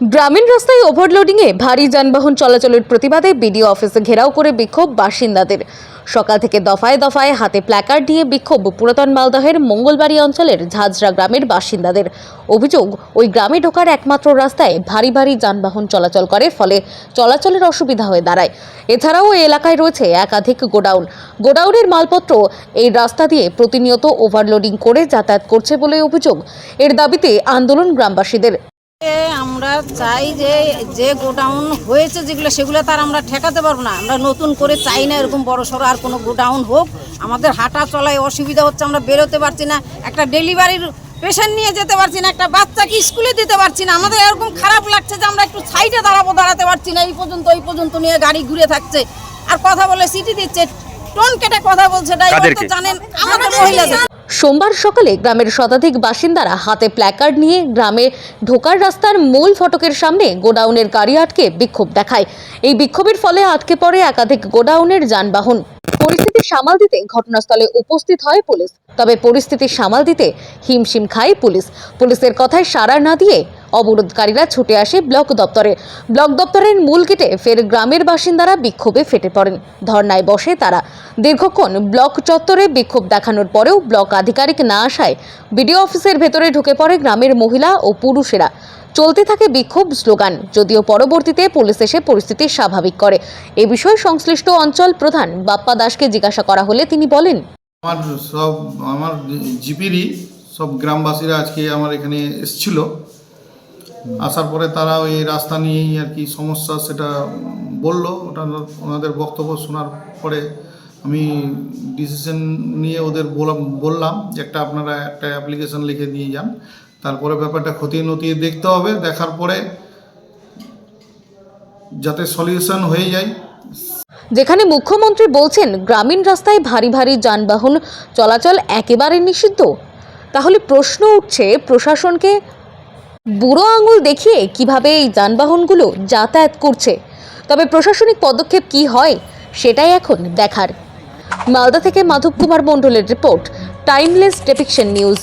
গ্রামীণ রাস্তায় ওভারলোডিংয়ে ভারী যানবাহন চলাচলের প্রতিবাদে বিডিও অফিসে ঘেরাও করে বিক্ষোভ বাসিন্দাদের। সকাল থেকে দফায় দফায় হাতে প্ল্যাকার্ড দিয়ে বিক্ষোভ পুরাতন মালদহের মঙ্গলবাড়ি অঞ্চলের ঝাঁঝরা গ্রামের বাসিন্দাদের। অভিযোগ, ওই গ্রামে ঢোকার একমাত্র রাস্তায় ভারী ভারী যানবাহন চলাচল করে, ফলে চলাচলের অসুবিধা হয়ে দাঁড়ায়। এছাড়াও ওই এলাকায় রয়েছে একাধিক গোডাউন। গোডাউনের মালপত্র এই রাস্তা দিয়ে প্রতিনিয়ত ওভারলোডিং করে যাতায়াত করছে বলে অভিযোগ। এর দাবিতে আন্দোলন গ্রামবাসীদের। আমরা চাই যে যে গোডাউন হয়েছে যেগুলো সেগুলো তার আমরা ঠেকাতে পারব না। আমরা নতুন করে চাই না এরকম বড় সড়ো আর কোনো গোডাউন হোক। আমাদের হাঁটা চলায় অসুবিধা হচ্ছে আমরা বেরোতে পারছি না। একটা ডেলিভারির পেশেন্ট নিয়ে যেতে পারছি না একটা বাচ্চাকে স্কুলে দিতে পারছি না। আমাদের এরকম খারাপ লাগছে যে আমরা একটু সাইডে দাঁড়াবো দাঁড়াতে পারছি না। এই পর্যন্ত এই পর্যন্ত নিয়ে গাড়ি ঘুরে থাকছে। আর কথা বলে সিটি দিচ্ছে। টোন কেটে কথা বলছে ড্রাইভার তো জানেন আমাদের মহিলাদের। সোমবার সকালে গ্রামের শতাধিক বাসিন্দারা হাতে প্ল্যাকার্ড নিয়ে গ্রামে ঢোকার রাস্তার মূল ফটকের সামনে গোডাউনের গাড়ি আটকে বিক্ষোভ দেখায়। এই বিক্ষোভের ফলে আটকে পড়ে একাধিক গোডাউনের যানবাহন। পরিস্থিতি সামাল দিতে ঘটনাস্থলে উপস্থিত হয় পুলিশ। তবে পরিস্থিতি সামাল দিতে হিমশিম খায় পুলিশ। পুলিশের কথায় সাড়া না দিয়ে অবরোধকারীরা ছুটে আসে ব্লক দপ্তরে। ব্লক দপ্তরের মূল গেটে ফের গ্রামের বাসিন্দারা বিক্ষোভে ফেটে পড়েন। ধর্নায় বসে তারা। দীর্ঘক্ষণ ব্লক চত্বরে বিক্ষোভ দেখানোর পরেও ব্লক আধিকারিক না আসায় বিডিও অফিসের ভেতরে ঢুকে পড়ে গ্রামের মহিলা ও পুরুষেরা। চলতে থাকে বিক্ষোভ স্লোগান, যদিও পরবর্তীতে পুলিশ এসে পরিস্থিতি স্বাভাবিক করে। এ বিষয়ে সংশ্লিষ্ট অঞ্চল প্রধান বাপ্পা দাসকে জিজ্ঞাসা করা হলে তিনি বলেন, আমার সব, আমার জিপিরই সব গ্রামবাসীরা আজকে আমার এখানে এসছিল। আসার পরে তারা ওই রাস্তা নিয়েই আর কি সমস্যা সেটা বলল। ওটা ওনাদের বক্তব্য শোনার পরে আমি ডিসিশন নিয়ে ওদের বললাম বললাম যে একটা আপনারা একটা অ্যাপ্লিকেশন লিখে দিয়ে যান। তারপরে ব্যাপারটা খতিয়ে নতিয়ে দেখতে হবে, দেখার পরে যাতে সলিউশন হয়ে যায়। যেখানে মুখ্যমন্ত্রী বলছেন, গ্রামীণ রাস্তায় ভারী ভারী যানবাহন চলাচল একেবারে নিষিদ্ধ। তাহলে প্রশ্ন উঠছে, প্রশাসনকে বুড়ো আঙুল দেখিয়ে কীভাবে এই যানবাহনগুলো যাতায়াত করছে? তবে প্রশাসনিক পদক্ষেপ কি হয়, সেটাই এখন দেখার। মালদা থেকে মাধব কুমার মণ্ডলের রিপোর্ট টাইমলেস ডেপিকশন নিউজ